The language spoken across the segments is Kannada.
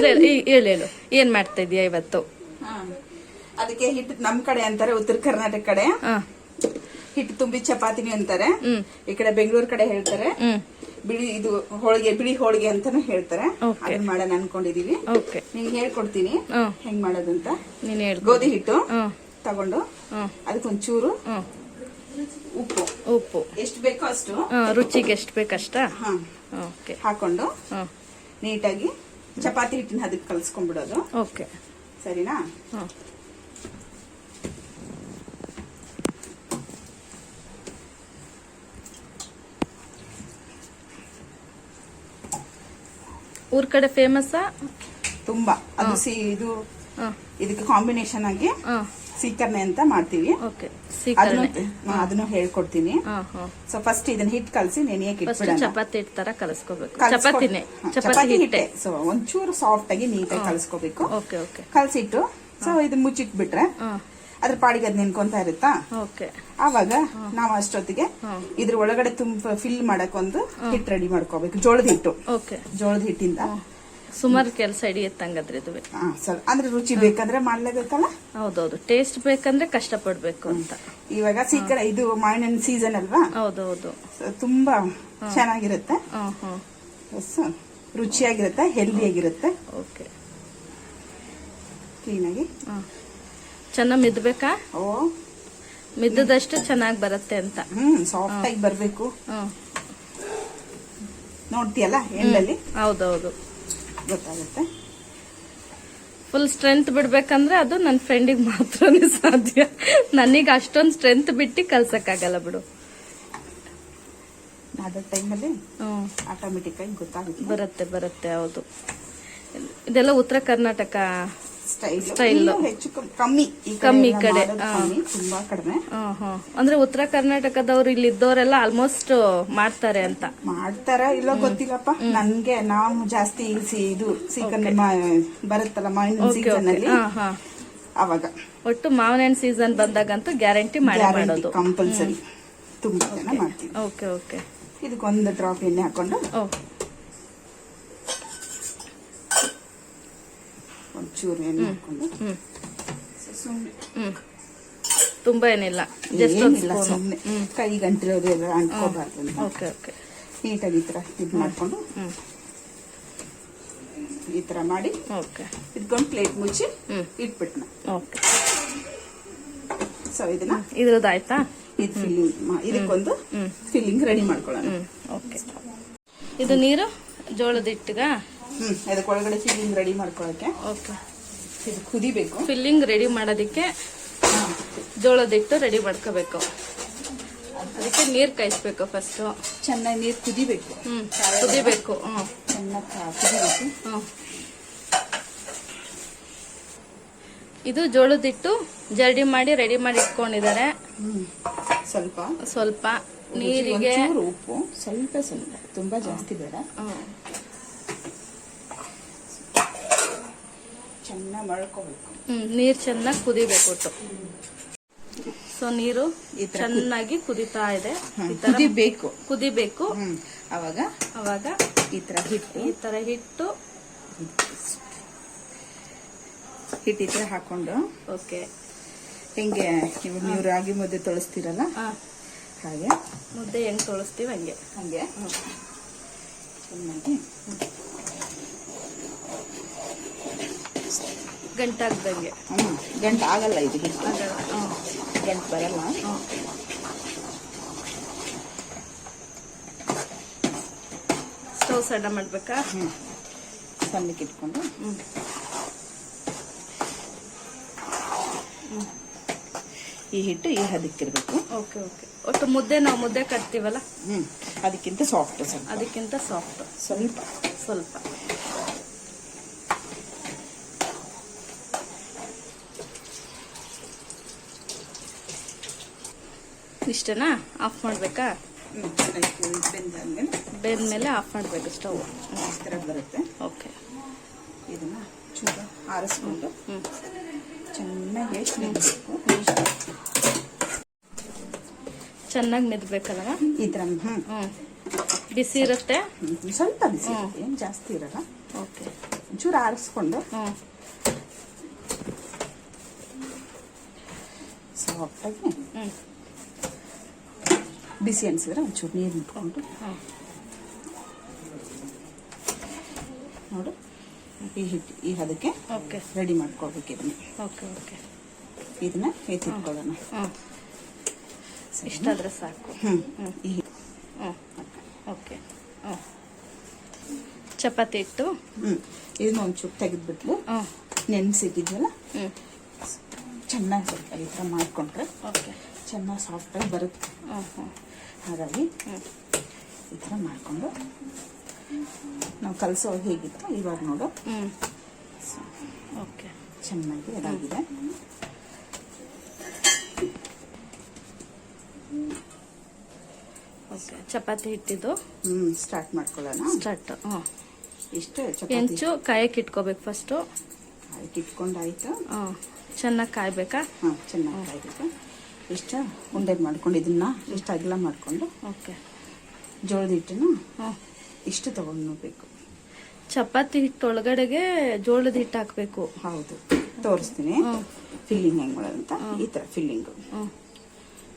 ಇಲ್ಲ ಹೇಳು ಹೇಳು. ಏನ್ ಮಾಡ್ತಾ ಇದೀಯ ಇವತ್ತು. ಅದಕ್ಕೆ ಹಿಟ್ಟು ನಮ್ ಕಡೆ ಅಂತಾರೆ ಉತ್ತರ ಕರ್ನಾಟಕ ಕಡೆ. ಹಿಟ್ಟು ತುಂಬಿ ಚಪಾತಿನಿ ಅಂತಾರೆ. ಈ ಕಡೆ ಬೆಂಗಳೂರು ಕಡೆ ಹೇಳ್ತಾರೆ. ಬಿಳಿ ಇದು ಹೋಳಿಗೆ ಬಿಳಿ ಹೋಳಿಗೆ ಅಂತಾನು ಹೇಳ್ತಾರೆ. ಅದನ್ನ ಮಾಡೋಣ ಅನ್ಕೊಂಡಿದೀವಿ. ನಿಂಗೆ ಹೇಳ್ಕೊಡ್ತೀನಿ. ಹೆಂಗ್ ಮಾಡೋದಂತ? ನೀನ್ ಹೇಳಿ ಗೋಧಿ ಹಿಟ್ಟು. ತಗೊಂಡು. ಅದಕ್ಕೊಂಚೂರು ಉಪ್ಪು. ಉಪ್ಪು. ಎಷ್ಟು ಬೇಕೋ ಅಷ್ಟು. ರುಚಿಗೆ ಎಷ್ಟು ಬೇಕಷ್ಟ? ಹಾಕೊಂಡು ನೀಟಾಗಿ ಚಪಾತಿ ಹಿಟ್ಟಿನ ಅದಕ್ಕೆ ಕಲ್ಸ್ಕೊಂಡ್ಬಿಡೋದು. ಓಕೆ. ಸರಿನಾ? ಊರ್ ಕಡೆ ಫೇಮಸ್ ತುಂಬಾ. ಅದು ಸಿ ಇದು ಇದಕ್ಕೆ ಕಾಂಬಿನೇಷನ್ ಆಗಿ ಸೀಕರ್ಣೆ ಅಂತ ಮಾಡ್ತೀವಿ. ಅದನ್ನು ಹೇಳ್ಕೊಡ್ತೀನಿ. ಸೊ ಫಸ್ಟ್ ಇದನ್ನ ಹಿಟ್ ಕಲಸಿ ನೆನೆಯಕ್ಕೆ ಚಪಾತಿ ಹಿಟ್ ತರ ಕಲಸ್ಕೋಬೇಕು. ಚಪಾತಿನೇ ಚಪಾತಿ ಹಿಟ್ಟೆ. ಸೊ ಒಂಚೂರು ಸಾಫ್ಟ್ ಆಗಿ ನೀಟಾಗಿ ಕಲಸ್ಕೋಬೇಕು. ಕಲ್ಸಿಟ್ಟು ಸೊ ಇದನ್ನ ಮುಚ್ಚಿಟ್ಬಿಟ್ರೆ ಅದ್ರ ಪಾಡಿಗೆ ಅದ್ ನೆನ್ಕೊಂತ ಇರುತ್ತಾ? ಓಕೆ. ಆವಾಗ ನಾವು ಅಷ್ಟೊತ್ತಿಗೆ. ಇದ್ರ ಒಳಗಡೆ ತುಂಬ ಫಿಲ್ ಮಾಡಕ್ ಒಂದು ಹಿಟ್ ರೆಡಿ ಮಾಡ್ಕೋಬೇಕು. ಜೋಳದ ಹಿಟ್ಟು. ಜೋಳದ ಹಿಟ್ಟಿಂದ ಸುಮಾರು ಕೆಲಸ ಹಿಡಿಯತ್ತಂಗದ್ರೆ ಇದುವೆ. ಹಾ, ಸ್ವಲ್ಪ ಅಂದ್ರೆ ರುಚಿ ಬೇಕಂದ್ರೆ ಮಾಡ್ಲೇಬೇಕಲ್ಲ? ಹೌದೌದು. ಟೇಸ್ಟ್ ಬೇಕಂದ್ರೆ ಕಷ್ಟಪಡ್ಬೇಕು ಅಂತ. ಇವಾಗ ಸೀಕರ ಇದು ಮಾವಿನ ಸೀಸನ್ ಅಲ್ವಾ? ಹೌದೌದು. So, ತುಂಬಾ ಚೆನ್ನಾಗಿರುತ್ತೆ. ಹ್ಮ್ ಹ್ಮ್ Yes, ರುಚಿಯಾಗಿರುತ್ತೆ ಹೆಲ್ದಿಯಾಗಿರುತ್ತೆ ಓಕೆ. ಕ್ಲೀನಾಗಿ. ಹ್ಮ್ ಚೆನ್ನಾಗಿ ಮಿದ್ಬೇಕಾ? ಓ. ಮಿದ್ದದಷ್ಟು ಚೆನ್ನಾಗಿ ಬರುತ್ತೆ ಅಂತ. ಹ್ಮ್ ಸಾಫ್ಟ್ ಆಗಿ ಬರ್ಬೇಕು. ಹ್ಮ್ ನೋಡ್ತೀಯಲ್ಲ ಎಣ್ಣಲ್ಲಿ ಹೌದೌದು. ಗೊತ್ತಾಗುತ್ತೆ. ಫುಲ್ ಸ್ಟ್ರೆಂತ್ ಬಿಡ್ಬೇಕಂದ್ರೆ ಅದು ನನ್ನ ಫ್ರೆಂಡಿಗೆ ಮಾತ್ರನೇ ಸಾಧ್ಯ. ನನಗೆ ಅಷ್ಟೊಂದು ಸ್ಟ್ರೆಂತ್ ಬಿಟ್ಟು ಕಲ್ಸಕ್ಕಾಗಲ್ಲ ಬಿಡು. ಟೈಮಲ್ಲಿ ಆಟೋಮೆಟಿಕ್ ಆಗಿ ಗೊತ್ತಾಗುತ್ತೆ. ಬರುತ್ತೆ ಬರುತ್ತೆ ಹೌದು. ಇದೆಲ್ಲ ಉತ್ತರ ಕರ್ನಾಟಕ ಸ್ಟೈಲ್. ಹೆಚ್ಚು ಕಮ್ಮಿ- ಕಮ್ಮಿ ಕಡೆ, ತುಂಬಾ ಕಡಿಮೆ. ಅಂದ್ರೆ ಉತ್ತರ ಕರ್ನಾಟಕದವ್ರು ಇಲ್ಲಿ ಇದ್ದವರೆಲ್ಲ ಆಲ್ಮೋಸ್ಟ್ ಮಾಡ್ತಾರೆ ಅಂತ. ಮಾಡ್ತಾರ ಇಲ್ಲ ಗೊತ್ತಿಲ್ಲಪ್ಪ. ನನ್ಗೆ ನಾವು ಜಾಸ್ತಿ ಸಿ- ಇದು ಸೀಕನ್ ಬರುತ್ತಲ್ಲ ಮಾವಿನ ಓಕೆ ಸೀಸನ್ ಅಲ್ಲಿ? ಅವಾಗ. ಒಟ್ಟು ಮಾವಿನ ಹಣ್ಣು ಸೀಸನ್ ಬಂದಾಗಂತೂ ಗ್ಯಾರಂಟಿ ಮಾಡಿ ಮಾಡೋದು. ಕಂಪಲ್ಸರಿ ತುಂಬಾ ಜನ ಮಾಡ್ತೀವಿ. ಓಕೆ ಓಕೆ ಇದಕ್ಕೊಂದು ಡ್ರಾಪ್ ಎಣ್ಣೆ ಹಾಕೊಂಡು ಓ ಒಂಚೂರು ಎಣ್ಣೆ ಹಾಕೊಂಡು ಸುಮ್ಮನೆ ತುಂಬಾ ಏನಿಲ್ಲ ಜಸ್ಟ್ ಏನಿಲ್ಲ ಸುಮ್ಮನೆ ಕೈ ಗಂಟಿರೋದು ಎಲ್ಲ ಅಂಟ್ಕೋಬಾರ್ದು ಅಂತ. Okay okay. ನೀಟಾಗಿ ಈ ತರ ಇದು ಮಾಡ್ಕೊಂಡು ಈ ತರ ಮಾಡಿ ಓಕೆ. ಇದ್ಕೊಂಡು ಪ್ಲೇಟ್ ಮುಚ್ಚಿ ಇಟ್ಬಿಟ್ನ. ಓಕೆ. ಸೊ ಇದನ್ನ ಇದ್ರದ್ದು ಆಯ್ತಾ? ಇದು ಫಿಲ್ಲಿಂಗ್ ಇದಕ್ಕೊಂದು. ಫಿಲ್ಲಿಂಗ್ ರೆಡಿ ಮಾಡ್ಕೊಳ್ಳೋಣ. ಓಕೆ. ಇದು ನೀರು ಜೋಳದ ಹಿಟ್ಟಿಗ? ಹ್ಮ್. ಅದಕ್ಕೆ ಒಳಗಡೆ ಫಿಲ್ಲಿಂಗ್ ರೆಡಿ ಮಾಡ್ಕೊಳ್ಳೋಕೆ. ಓಕೆ. ಇದು ಕುದಿಬೇಕು. ಫಿಲ್ಲಿಂಗ್ ರೆಡಿ ಮಾಡೋದಕ್ಕೆ ಜೋಳದಿಟ್ಟು ರೆಡಿ ಮಾಡ್ಕೋಬೇಕು. ಅದಕ್ಕೆ ನೀರು ಕಾಯಿಸ್ಬೇಕು ಫಸ್ಟು ಚೆನ್ನಾಗಿ ನೀರು ಕುದಿಬೇಕು. ಹ್ಮ್ ಕುದಿಬೇಕು. ಹ್ಮ್. ಚೆನ್ನಾಗಿ ಕುದಿಬೇಕು. ಇದು ಜೋಳದಿಟ್ಟು ಜರ್ಡಿ ಜರಡಿ ಮಾಡಿ ರೆಡಿ ಮಾಡಿ ಇಟ್ಕೊಂಡಿದ್ದಾರೆ. ಸ್ವಲ್ಪ. ಸ್ವಲ್ಪ ನೀರಿಗೆ. ಉಪ್ಪು. ಸ್ವಲ್ಪ ಸ್ವಲ್ಪ. ತುಂಬಾ ಜಾಸ್ತಿ ಬೇಡ. ಚೆನ್ನಾಗಿ ಮಳ್ಕೋಬೇಕು ನೀರು ಚೆನ್ನಾಗಿ ಕುದಿಬೇಕು ಒಟ್ಟು. ಸೊ ನೀರು ಚೆನ್ನಾಗಿ ಕುದಿತಾ ಇದೆ. ಈ ತರ ಕುದಿಬೇಕು. ಕುದಿಬೇಕು. ಅವಾಗ ಅವಾಗ ಈ ತರ ಹಿಟ್ಟು. ಈ ತರ ಹಿಟ್ಟು. ಹಿಟ್ಟು ಈ ತರ ಹಾಕೊಂಡು. ಓಕೆ. ಹೆಂಗೆ ನೀವು ರಾಗಿ ಮುದ್ದೆ ತೊಳಸ್ತೀರಲ್ಲ? ಹಾಗೆ. ಮುದ್ದೆ ಹೆಂಗ್ ತೊಳಸ್ತೀವಿ ಹಂಗೆ. ಹಂಗೆ. ಚೆನ್ನಾಗಿ. ಗಂಟಾಗ್ದಂಗೆ. ಹ್ಞೂ ಗಂಟು ಆಗಲ್ಲ ಇದು ಆಗಲ್ಲ. ಹ್ಮ್. ಗಂಟು ಬರಲ್ಲ. ಸ್ಟವ್ ಸಣ್ಣ ಮಾಡ್ಬೇಕಾ? ಹ್ಮ್. ಸಣ್ಣಕ್ಕೆ ಇಟ್ಕೊಂಡು. ಹ್ಞೂ ಈ ಹಿಟ್ಟು ಈ ಹದಕ್ಕಿರ್ಬೇಕು ಓಕೆ ಓಕೆ. ಒಟ್ಟು ಮುದ್ದೆ ನಾವು ಮುದ್ದೆ ಕಟ್ತೀವಲ್ಲ? ಹ್ಞೂ ಅದಕ್ಕಿಂತ ಸಾಫ್ಟ್ ಸರ್ ಅದಕ್ಕಿಂತ ಸಾಫ್ಟ್ ಸ್ವಲ್ಪ. ಸ್ವಲ್ಪ. ಇಷ್ಟನಾ? ಆಫ್ ಮಾಡ್ಬೇಕಾ? ಬೆಂದ ಮೇಲೆ ಆಫ್ ಮಾಡ್ಬೇಕು ಸ್ಟವ್ ಈ ಥರ ಬರುತ್ತೆ. ಓಕೆ ಇದನ್ನ ಚೂರ ಆರಿಸ್ಕೊಂಡು ಚೆನ್ನಾಗಿ ಚೆನ್ನಾಗಿ ನೆನೆಸ್ಬೇಕು ಚೆನ್ನಾಗಿ ಮೆದ್ಬೇಕಲ್ವ? ಈ ಥರ ಹ್ಮ್. ಬಿಸಿ ಇರುತ್ತೆ? ಸ್ವಲ್ಪ ಬಿಸಿ ಏನು ಜಾಸ್ತಿ ಇರಲ್ಲ. ಓಕೆ ಒಂಚೂರು ಆರಿಸ್ಕೊಂಡು ಸಾಫ್ಟಾಗಿ ಹ್ಮ್. ಬಿಸಿ ಅನ್ಸಿದ್ರೆ ಒಂಚೂರು ನೀರು ಇಟ್ಕೊಂಡು ನೋಡು ಈ ಹಿಟ್ಟು ಈ ಅದಕ್ಕೆ ಓಕೆ. ರೆಡಿ ಮಾಡ್ಕೊಳ್ಬೇಕು ಇದನ್ನ. Okay okay. ಇದನ್ನ ಎತ್ತಿಟ್ಕೊಳ್ಳೋಣ. ಇಷ್ಟಾದ್ರೆ ಸಾಕು. ಈ ಓಕೆ. ಚಪಾತಿ ಇಟ್ಟು ಇದನ್ನ ಒಂಚೂರು ತೆಗೆದ್ಬಿಟ್ಟು ಹ್ಮ್. ಚೆನ್ನಾಗಿ ಸ್ವಲ್ಪ ಈ ಥರ ಮಾಡಿಕೊಂಡ್ರೆ ಓಕೆ. ಚೆನ್ನಾಗಿ ಸಾಫ್ಟಾಗಿ ಬರುತ್ತೆ. ಹಾಗಾಗಿ ಈ ಥರ ಮಾಡಿಕೊಂಡು ನಾವು ಕಲಸೋ ಹೇಗಿತ್ತು ಇವಾಗ ನೋಡು. ಓಕೆ. ಚೆನ್ನಾಗಿ ಇದಾಗಿದೆ ಓಕೆ ಚಪಾತಿ ಹಿಟ್ಟಿದ್ದು? ಹ್ಮ್ ಸ್ಟಾರ್ಟ್ ಮಾಡ್ಕೊಳ್ಳೋಣ. ಸ್ಟಾರ್ಟ್ ಇಷ್ಟು ಹೆಂಚು ಕಾಯಕ್ಕೆ ಇಟ್ಕೋಬೇಕು ಫಸ್ಟು ಆಯ್ತು ಇಟ್ಕೊಂಡಾಯ್ತು. ಹ್ಮ್. ಚೆನ್ನಾಗಿ ಕಾಯ್ಬೇಕಾ? ಹಾಂ ಚೆನ್ನಾಗಿ ಕಾಯ್ಬೇಕು. ಇಷ್ಟು? ಉಂಡೆ ಮಾಡ್ಕೊಂಡು ಇದನ್ನ ಇಷ್ಟು ಅಗಲ ಮಾಡಿಕೊಂಡು. ಓಕೆ. ಜೋಳದ ಹಿಟ್ಟನ್ನು ಇಷ್ಟು ನೋಡಬೇಕು ಚಪಾತಿ ಹಿಟ್ಟು ಒಳಗಡೆಗೆ ಜೋಳದ ಹಿಟ್ಟು ಹಾಕಬೇಕು. ಹೌದು. ತೋರಿಸ್ತೀನಿ. ಫಿಲ್ಲಿಂಗ್ ಹೆಂಗ್ ಮಾಡೋದಂತ ಈ ಥರ ಫಿಲ್ಲಿಂಗು.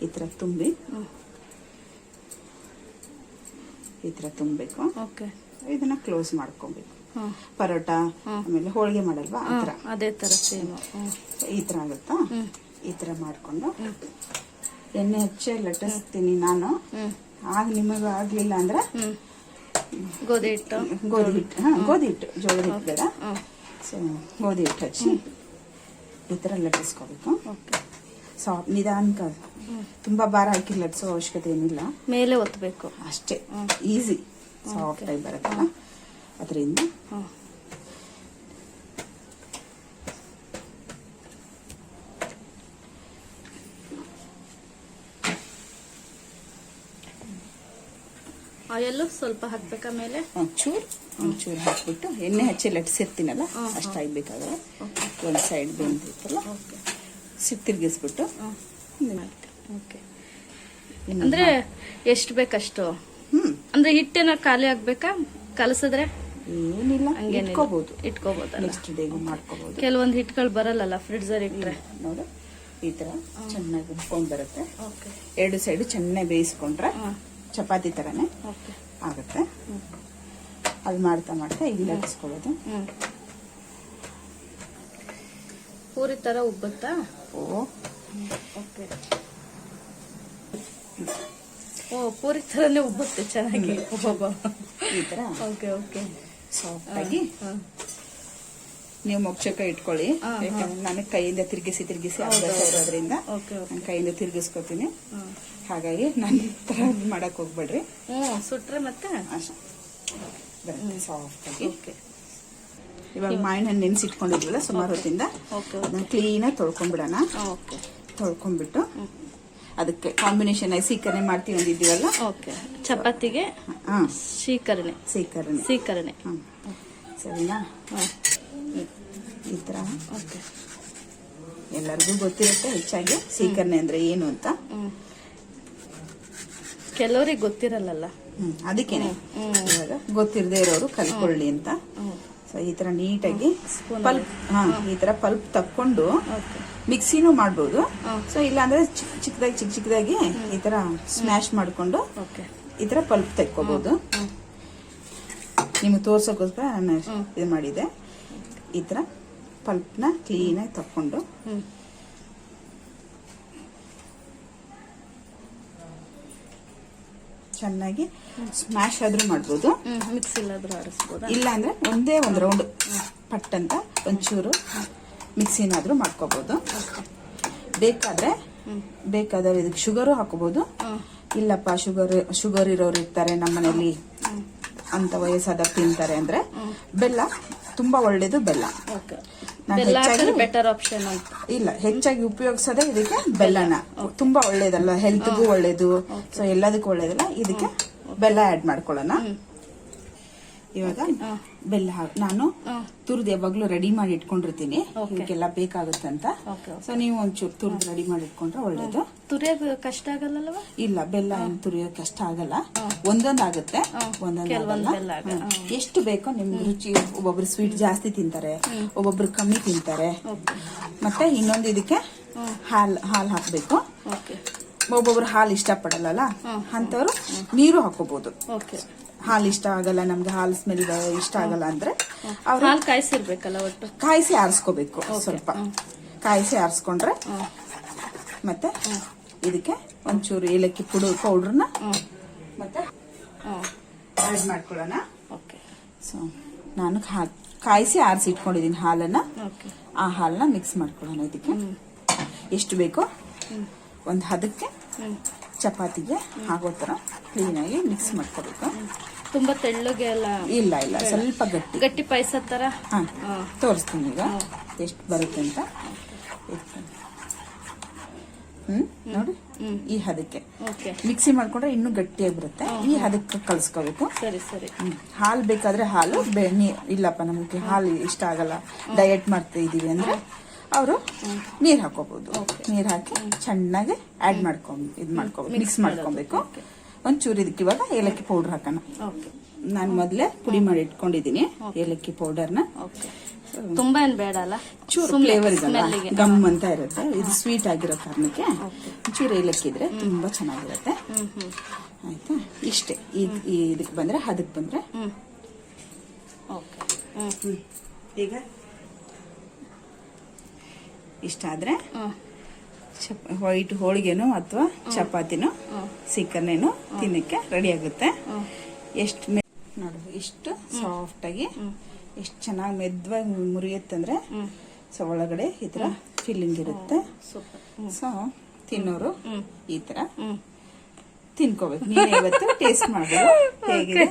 ಈ ಥರ ತುಂಬಿ. ಈ ಥರ ತುಂಬಬೇಕು. ಓಕೆ. ಇದನ್ನ ಕ್ಲೋಸ್ ಮಾಡ್ಕೊಬೇಕು. ಪರೋಟ ಆಮೇಲೆ ಹೋಳಿಗೆ ಮಾಡಲ್ವಾ? ಆ ಥರ ಅದೇ ತರ ಸೇಮ್. ಈ ಥರ ಆಗುತ್ತಾ. ಈ ಥರ ಮಾಡಿಕೊಂಡು. ಎಣ್ಣೆ ಹಚ್ಚೆ ಲಟ್ಟಿಸ್ತೀನಿ ನಾನು. ಆಗ ನಿಮಗೆ ಆಗಲಿಲ್ಲ ಅಂದ್ರೆ ಗೋಧಿ ಹಿಟ್ಟು. ಗೋಧಿ ಹಿಟ್ಟು. ಹಾಂ ಗೋಧಿ ಹಿಟ್ಟು ಜೋಳದ ಹಿಟ್ಟು ಬೇಡ. ಸೊ ಗೋಧಿ ಹಿಟ್ಟು ಹಚ್ಚಿ ಈ ಥರ ಲಟ್ಟಿಸ್ಕೋಬೇಕು. ಓಕೆ. ಸಾಫ್ಟ್ ನಿಧಾನಕ ತುಂಬ ಭಾರ ಹಾಕಿ ಲಟ್ಟಿಸೋ ಅವಶ್ಯಕತೆ ಏನಿಲ್ಲ. ಮೇಲೆ ಒತ್ತಬೇಕು ಅಷ್ಟೇ. ಈಸಿ ಸಾಫ್ಟ್ ಆಗಿ ಬರುತ್ತಲ್ಲ. ಅದರಿಂದ ಆಯಲ್ಲು ಸ್ವಲ್ಪ ಹಾಕ್ಬೇಕಾ ಮೇಲೆ? ಒಂಚೂರು ಒಂಚೂರು ಹಾಕ್ಬಿಟ್ಟು ಎಣ್ಣೆ ಹಚ್ಚಿ ಲಟ್ಸಿರ್ತೀನಲ್ಲ ಅಷ್ಟಾಗಬೇಕಾದ್ರೆ ಒಂದು ಸೈಡ್ ಬೆಂದಿರ್ತಲ್ಲ ತಿರ್ಗಿಸ್ಬಿಟ್ಟು ಓಕೆ. ಅಂದ್ರೆ ಎಷ್ಟು ಬೇಕಷ್ಟು? ಹ್ಞೂ ಅಂದ್ರೆ ಹಿಟ್ಟೇನ ಖಾಲಿ ಆಗ್ಬೇಕಾ? ಕಲಸಿದ್ರೆ? ಏನಿಲ್ಲ ಇಟ್ಕೋಬಹುದು ಇಟ್ಕೋಬಹುದು ನೆಕ್ಸ್ಟ್ ಡೇಗೂ ಮಾಡ್ಕೋಬಹುದು ಕೆಲವೊಂದು ಹಿಟ್ಗಳು ಬರಲ್ಲಲ್ಲ ಫ್ರಿಡ್ಜರ್ ಇಟ್ಟರೆ ನೋಡು ಈ ತರ ಚೆನ್ನಾಗಿ ಉಬ್ಕೊಂಡು ಬರುತ್ತೆ. ಎರಡು ಸೈಡು ಚೆನ್ನಾಗಿ ಬೇಯಿಸ್ಕೊಂಡ್ರೆ ಚಪಾತಿ ತರನೇ ಓಕೆ. ಆಗುತ್ತೆ. ಅದು ಮಾಡ್ತಾ ಮಾಡ್ತಾ ಇಲ್ಲಿ ಲಟ್ಟಿಸ್ಕೊಳ್ಳೋದು ಪೂರಿ ತರ ಉಬ್ಬುತ್ತಾ? ಓ. ಓಕೆ. ಓ ಪೂರಿ ತರನೇ ಉಬ್ಬುತ್ತೆ ಚೆನ್ನಾಗಿ. ಈ ತರ. Okay okay. ಸಾಫ್ಟ್ ಆಗಿ. ನೀವು ಮೊಗ್ಚಕ ಇಟ್ಕೊಳ್ಳಿ. ಯಾಕಂದ್ರೆ ನನಗೆ ಕೈಯಿಂದ ತಿರುಗಿಸಿ ತಿರುಗಿಸಿ ಅಭ್ಯಾಸ ಇರೋದ್ರಿಂದ ನಾನು ಕೈಯಿಂದ ತಿರುಗಿಸ್ಕೊತೀನಿ. ಹಾಗಾಗಿ ನನ್ನ ತರ ಮಾಡಕ್ ಹೋಗ್ಬೇಡ್ರಿ. ಸುಟ್ರೆ ಮತ್ತೆ? ಸಾಫ್ಟ್ ಆಗಿ. ಓಕೆ. ಇವಾಗ ಮಾವಿನ ಹಣ್ಣು ನೆನೆಸಿಟ್ಕೊಂಡಿದ್ವಲ್ಲ ಸುಮಾರು ಹೊತ್ತಿಂದ ಓಕೆ ಅದನ್ನ ಕ್ಲೀನಾಗಿ ತೊಳ್ಕೊಂಡ್ಬಿಡೋಣ ಓಕೆ. ತೊಳ್ಕೊಂಡ್ಬಿಟ್ಟು ಅದಕ್ಕೆ ಕಾಂಬಿನೇಷನ್ ಆಗಿ ಸೀಕರಣೆ ಮಾಡ್ತೀವಿ ಅಂದಿದ್ದೀವಲ್ಲ? ಓಕೆ. ಚಪಾತಿಗೆ ಸೀಕರಣೆ. ಸೀಕರಣೆ. ಸೀಕರಣೆ. ಸರಿನಾ? ಈ ತರ. ಓಕೆ. ಎಲ್ಲರಿಗೂ ಗೊತ್ತಿರುತ್ತೆ ಹೆಚ್ಚಾಗಿ ಸೀಕರಣೆ ಅಂದ್ರೆ ಏನು ಅಂತ. ಕೆಲವ್ರಿಗೆ ಗೊತ್ತಿರಲ್ಲಲ್ಲ. ಅದಕ್ಕೆ ಅದಕ್ಕೇನೆ. ಇವಾಗ ಗೊತ್ತಿರದೇ ಇರೋರು ಕಲ್ಕೊಳ್ಳಿ ಅಂತ. ಸೊ ಈ ತರ ನೀಟಾಗಿ ಪಲ್ಪ್ ಹಾ ಈ ತರ ಪಲ್ಪ್ ತಕ್ಕೊಂಡು ಮಿಕ್ಸಿನೂ ಮಾಡ್ಬೋದು. ಸೊ ಇಲ್ಲಾಂದ್ರೆ ಚಿಕ್ಕ ಚಿಕ್ಕದಾಗಿ ಚಿಕ್ಕ ಚಿಕ್ಕದಾಗಿ ಈ ತರ ಸ್ಮ್ಯಾಶ್ ಮಾಡಿಕೊಂಡು ಈ ತರ ಪಲ್ಪ್ ತೆಕ್ಕೋಬಹುದು ನಿಮ್ಗೆ ತೋರ್ಸೋಕೋಸ್ಕರ ನಾನು ಇದು ಮಾಡಿದೆ ಈ ತರ ಪಲ್ಪ್ನ ಕ್ಲೀನಾಗಿ ತಕ್ಕೊಂಡು. ಹ್ಞೂ ಚೆನ್ನಾಗಿ ಸ್ಮ್ಯಾಶ್ ಆದ್ರೂ ಮಾಡ್ಬೋದು. ಇಲ್ಲ ಅಂದ್ರೆ ಒಂದೇ ಒಂದು ರೌಂಡ್ ಪಟ್ ಅಂತ ಒಂಚೂರು ಮಿಕ್ಸಿನಾದ್ರೂ ಮಾಡ್ಕೋಬಹುದು ಬೇಕಾದ್ರೆ ಬೇಕಾದ್ರೆ ಇದಕ್ಕೆ ಶುಗರು ಹಾಕೋಬಹುದು ಇಲ್ಲಪ್ಪ ಶುಗರ್ ಶುಗರ್ ಇರೋರು ಇರ್ತಾರೆ ಮನೆಯಲ್ಲಿ ಅಂತ ವಯಸ್ಸಾದ ತಿಂತಾರೆ ಅಂದ್ರೆ ಬೆಲ್ಲ ತುಂಬಾ ಒಳ್ಳೇದು ಬೆಲ್ಲ. ಬೆಟರ್ ಆಪ್ಷನ್ ಇಲ್ಲ ಹೆಚ್ಚಾಗಿ ಉಪಯೋಗಿಸೋದೇ ಇದಕ್ಕೆ ಬೆಲ್ಲನ. ತುಂಬಾ ಒಳ್ಳೇದಲ್ಲ ಹೆಲ್ತ್ಗೂ ಒಳ್ಳೇದು. ಸೊ ಎಲ್ಲದಕ್ಕೂ ಒಳ್ಳೇದಲ್ಲ. ಇದಕ್ಕೆ ಬೆಲ್ಲ ಆಡ್ ಮಾಡ್ಕೊಳ್ಳೋಣ. ಇವಾಗ ಬೆಲ್ಲ ಹಾಕ್ ನಾನು ತುರ್ದು ಯಾವಾಗ್ಲೂ ರೆಡಿ ಮಾಡಿ ಇಟ್ಕೊಂಡಿರ್ತೀನಿ. ಇದಕ್ಕೆಲ್ಲ ಬೇಕಾಗುತ್ತೆ ಬೇಕಾಗುತ್ತಂತ. ಸೊ ನೀವು ಒಂಚೂರು ತುರ್ದು ರೆಡಿ ಮಾಡಿ ಇಟ್ಕೊಂಡ್ರೆ ಒಳ್ಳೇದು. ತುರಿಯೋದು ಕಷ್ಟ ಆಗಲ್ಲ ಇಲ್ಲ ಬೆಲ್ಲ ಏನು ತುರಿಯೋಕೆ ಕಷ್ಟ ಆಗಲ್ಲ. ಒಂದೊಂದ್ ಆಗುತ್ತೆ ಒಂದೊಂದ್. ಎಷ್ಟು ಬೇಕೋ ನಿಮ್ಗೆ ರುಚಿ ಒಬ್ಬೊಬ್ರು ಸ್ವೀಟ್ ಜಾಸ್ತಿ ತಿಂತಾರೆ ಒಬ್ಬೊಬ್ರು ಕಮ್ಮಿ ತಿಂತಾರೆ. ಮತ್ತೆ ಇನ್ನೊಂದು ಇದಕ್ಕೆ ಹಾಲ್ ಹಾಲ್ ಹಾಕ್ಬೇಕು. ಓಕೆ ಒಬ್ಬೊಬ್ರು ಹಾಲು ಇಷ್ಟಪಡಲ್ಲ ಅಂತವ್ರು ನೀರು ಹಾಕೋಬಹುದು ಓಕೆ ಹಾಲು ಇಷ್ಟ ಆಗಲ್ಲ ನಮ್ಗೆ ಹಾಲು ಸ್ಮೆಲ್ ಇಷ್ಟ ಆಗಲ್ಲ ಅಂದ್ರೆ ಅವ್ರು ಹಾಲು ಕಾಯಿಸಿರ್ಬೇಕಲ್ಲ ಒಟ್ಟು? ಕಾಯಿಸಿ ಆರಿಸ್ಕೋಬೇಕು ಸ್ವಲ್ಪ. ಕಾಯಿಸಿ ಆರಿಸ್ಕೊಂಡ್ರೆ ಮತ್ತೆ ಇದಕ್ಕೆ ಒಂಚೂರು ಏಲಕ್ಕಿ ಪುಡು ಪೌಡ್ರನ್ನ ಮತ್ತೆ ಮಾಡ್ಕೊಳ್ಳೋಣ. ಓಕೆ ಸೊ ನಾನು ಕಾಯಿಸಿ ಆರಿಸಿ ಇಟ್ಕೊಂಡಿದ್ದೀನಿ ಹಾಲನ್ನ. ಆ ಹಾಲನ್ನ ಮಿಕ್ಸ್ ಮಾಡ್ಕೊಳ್ಳೋಣ ಇದಕ್ಕೆ. ಎಷ್ಟು ಬೇಕೋ ಒಂದು ಹದಕ್ಕೆ ಚಪಾತಿಗೆ ಚಪಾತಿಗೆ ಆಗೋ ಥರ ಕ್ಲೀನಾಗಿ ಮಿಕ್ಸ್ ಮಾಡ್ಕೋಬೇಕು. ತುಂಬಾ ತೆಳ್ಳಗೆ ಎಲ್ಲ ಇಲ್ಲ ಇಲ್ಲ ಸ್ವಲ್ಪ ಗಟ್ಟಿ. ಗಟ್ಟಿ ಪಾಯಸ ತರ? ಹಾ. ತೋರಿಸ್ತೀನಿ ಈಗ. ಎಷ್ಟು ಬರುತ್ತೆ ಅಂತ. ಹ್ಮ್ ನೋಡಿ. ಈ ಹದಕ್ಕೆ. ಮಿಕ್ಸಿ ಮಾಡ್ಕೊಂಡ್ರೆ ಇನ್ನೂ ಗಟ್ಟಿಯಾಗಿ ಬರುತ್ತೆ. ಈ ಹದಕ್ಕೆ ಕಲ್ಸ್ಕೋಬೇಕು. ಸರಿ ಸರಿ. ಹಾಲು ಬೇಕಾದ್ರೆ ಹಾಲು ಇಲ್ಲಪ್ಪ ನಮಗೆ ಹಾಲು ಇಷ್ಟ ಆಗಲ್ಲ. ಡಯಟ್ ಮಾಡ್ತಾ ಇದೀವಿ ಅಂದ್ರೆ ಅವರು ನೀರ್ ಹಾಕೋಬಹುದು ನೀರ್ ಹಾಕಿ ಚೆನ್ನಾಗಿ ಆಡ್ ಮಾಡ್ಕೊಂಡ್ ಇದ್ ಮಾಡ್ಕೋಬೇಕು ಮಿಕ್ಸ್ ಮಾಡ್ಕೊಬೇಕು. ಒಂಚೂರು ಇದಕ್ಕೆ ಇವಾಗ ಏಲಕ್ಕಿ ಪೌಡರ್ ಹಾಕೋಣ. ಓಕೆ ನಾನು ಮೊದಲೇ ಪುಡಿ ಮಾಡಿ ಇಟ್ಕೊಂಡಿದ್ದೀನಿ ಏಲಕ್ಕಿ ಪೌಡರ್ನ ಓಕೆ ತುಂಬಾ ಏನ್ ಬೇಡ ಅಲ್ಲ? ಚೂರು ಫ್ಲೇವರ್ ಇದಲ್ಲ. ಗಮ್ ಅಂತ ಇರುತ್ತೆ. ಇದು ಸ್ವೀಟ್ ಆಗಿರೋ ಕಾರಣಕ್ಕೆ ಚೂರು ಏಲಕ್ಕಿ ಇದ್ರೆ ತುಂಬಾ ಚೆನ್ನಾಗಿರುತ್ತೆ. ಆಯ್ತಾ? ಇಷ್ಟೇ. ಇದಕ್ಕೆ ಬಂದ್ರೆ ಅದಕ್ಕೆ ಬಂದ್ರೆ. ಈಗ ಇಷ್ಟ ಆದ್ರೆ ಚಪ್ ವೈಟ್ ಹೋಳಿಗೆನೋ ಅಥವಾ ಚಪಾತಿನೋ ಸಿಕ್ಕನೇನೋ ತಿನ್ನಕ್ಕೆ ರೆಡಿ ಆಗುತ್ತೆ. ಎಷ್ಟು ನೋಡು ಇಷ್ಟು ಸಾಫ್ಟ್ ಆಗಿ ಎಷ್ಟು ಚೆನ್ನಾಗಿ ಮೆದ್ವಾಗಿ ಮುರಿಯುತ್ತಂದ್ರೆ ಸೊ ಒಳಗಡೆ ಈ ತರ ಫಿಲ್ಲಿಂಗ್ ಇರುತ್ತೆ. ಸೊ ತಿನ್ನೋರು ಈ ತರ ತಿನ್ಕೋಬೇಕು. ನೀನೇ ಇವತ್ತು ಟೇಸ್ಟ್ ಮಾಡಬೇಕು ಹೇಗಿದೆ?